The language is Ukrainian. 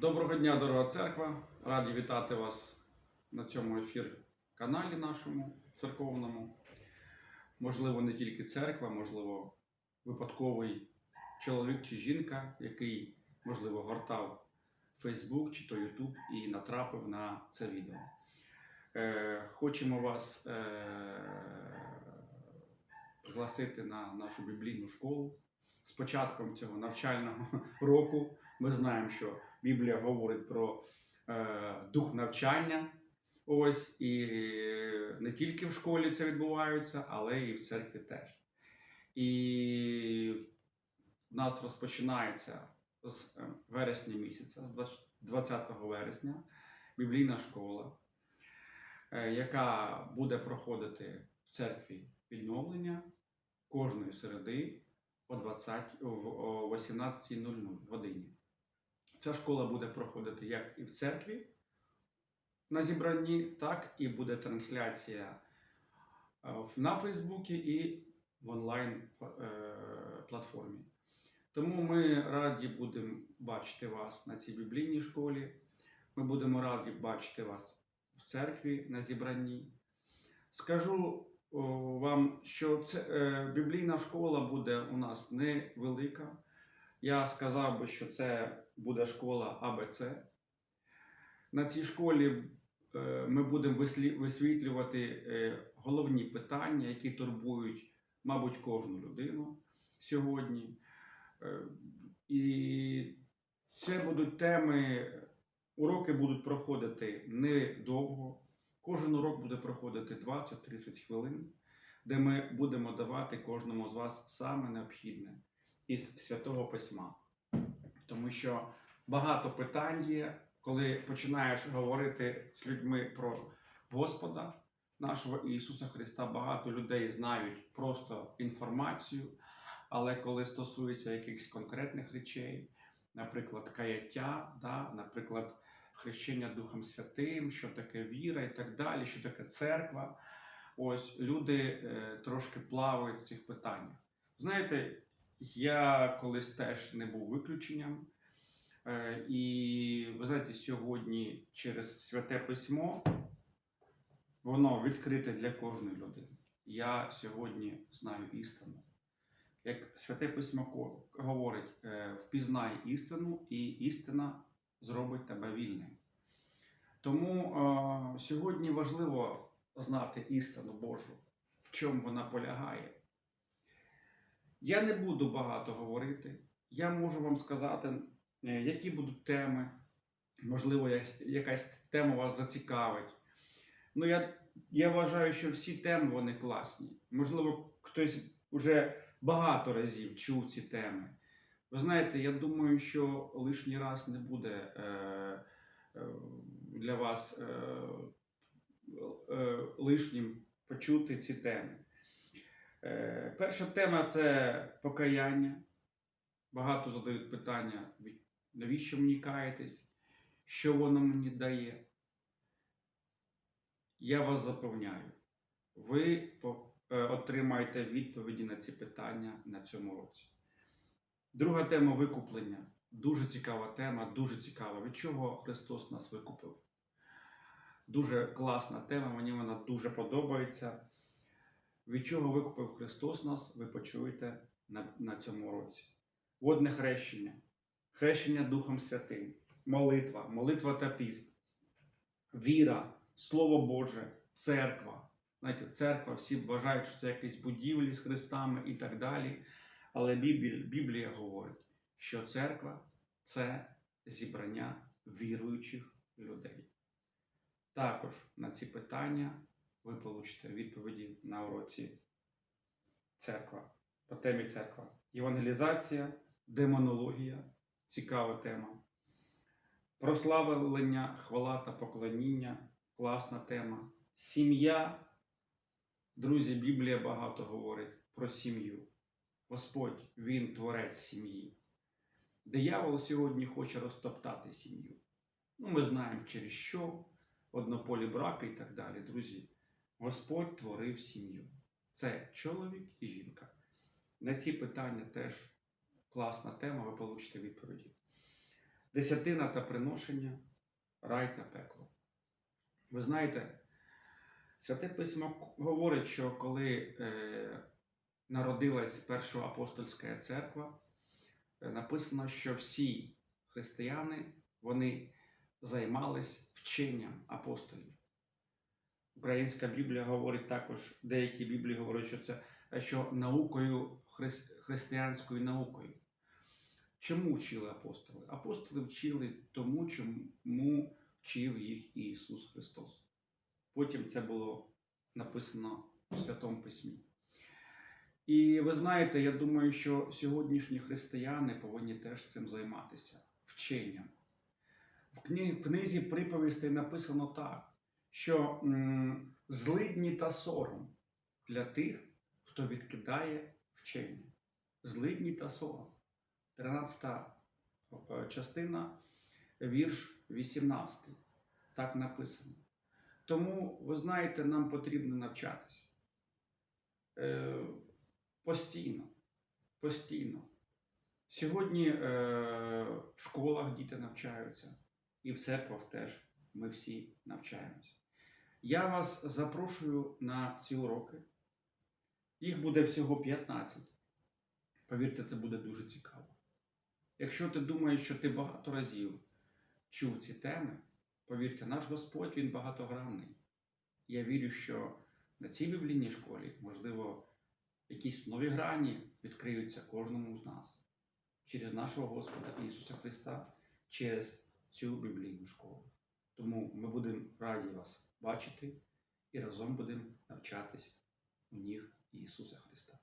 Доброго дня, дорога церква! Раді вітати вас на цьому ефір каналі нашому церковному. Можливо, не тільки церква, можливо, випадковий чоловік чи жінка, який, можливо, гортав Facebook чи то YouTube і натрапив на це відео. Е, хочемо вас е, пригласити на нашу біблійну школу. З початком цього навчального року ми знаємо, що Біблія говорить про е, дух навчання. Ось і не тільки в школі це відбувається, але і в церкві теж. І в нас розпочинається з е, вересня місяця, з 20 20 вересня, біблійна школа, е, яка буде проходити в церкві відновлення кожної середи о 20, о 18.00 годині. Ця школа буде проходити як і в церкві на зібранні, так і буде трансляція е, на Фейсбуці і в онлайн е, платформі. Тому ми раді будемо бачити вас на цій біблійній школі. Ми будемо раді бачити вас в церкві на зібранні. Скажу вам, що це, е, біблійна школа буде у нас невелика. Я сказав би, що це буде школа АБЦ. На цій школі е, ми будемо висвітлювати е, головні питання, які турбують, мабуть, кожну людину сьогодні. І це будуть теми, уроки будуть проходити недовго. Кожен урок буде проходити 20-30 хвилин, де ми будемо давати кожному з вас саме необхідне із святого письма. Тому що багато питань є, коли починаєш говорити з людьми про Господа нашого Ісуса Христа, багато людей знають просто інформацію, але коли стосується якихось конкретних речей, наприклад, каяття, да, наприклад, хрещення Духом Святим, що таке віра і так далі, що таке церква, ось люди е, трошки плавають в цих питаннях. Знаєте, я колись теж не був виключенням. Е, І ви знаєте, сьогодні через святе письмо воно відкрите для кожної людини. Я сьогодні знаю істину. Як святе письмо говорить, е, впізнай істину, і істина зробить тебе вільним. Тому е, сьогодні важливо знати істину Божу, в чому вона полягає. Я не буду багато говорити. Я можу вам сказати, е, які будуть теми. Можливо, якась тема вас зацікавить. Ну, я, я вважаю, що всі теми вони класні. Можливо, хтось вже багато разів чув ці теми. Ви знаєте, я думаю, що лишній раз не буде е, е, для вас е, лишнім почути ці теми. Перша тема це покаяння. Багато задають питання, навіщо мені каятись, що воно мені дає. Я вас запевняю, ви отримаєте відповіді на ці питання на цьому році. Друга тема викуплення. Дуже цікава тема, дуже цікава. Від чого Христос нас викупив? Дуже класна тема, мені вона дуже подобається. Від чого викупив Христос нас, ви почуєте на, на цьому році. Водне хрещення, хрещення Духом Святим, молитва, молитва та піст, віра, Слово Боже, церква. Знаєте, церква, всі вважають, що це якісь будівлі з хрестами і так далі. Але Біблія, говорить, що церква це зібрання віруючих людей. Також на ці питання ви получите відповіді на уроці церква. По темі церква. Євангелізація, демонологія цікава тема. Прославлення, хвала та поклоніння класна тема. Сім'я. Друзі, Біблія багато говорить про сім'ю. Господь, Він творець сім'ї. Диявол сьогодні хоче розтоптати сім'ю. Ну, ми знаємо через що, однополі браки і так далі. Друзі, Господь творив сім'ю. Це чоловік і жінка. На ці питання теж класна тема, ви получите відповіді. десятина та приношення, рай та пекло. Ви знаєте, Святе Письмо говорить, що коли е, народилась Перша апостольська церква, е, написано, що всі християни вони займались вченням апостолів. Українська Біблія говорить також, деякі Біблії говорять, що це е, що наукою, хрис- християнською наукою. Чому вчили апостоли? Апостоли вчили тому, чому вчив їх Ісус Христос. Потім це було написано в Святому Письмі. І ви знаєте, я думаю, що сьогоднішні християни повинні теж цим займатися вченням. В книзі приповістей написано так, що злидні та сором для тих, хто відкидає вчення. Злидні та сором. 13 е, частина, вірш 18. Так написано. Тому, ви знаєте, нам потрібно навчатися. Постійно. Постійно. Сьогодні е, в школах діти навчаються, і в церквах теж ми всі навчаємося. Я вас запрошую на ці уроки. Їх буде всього 15. Повірте, це буде дуже цікаво. Якщо ти думаєш, що ти багато разів чув ці теми, повірте, наш Господь він багатогранний. Я вірю, що на цій біблійній школі, можливо, якісь нові грані відкриються кожному з нас через нашого Господа Ісуса Христа, через цю біблійну школу. Тому ми будемо раді вас бачити і разом будемо навчатись у ніг Ісуса Христа.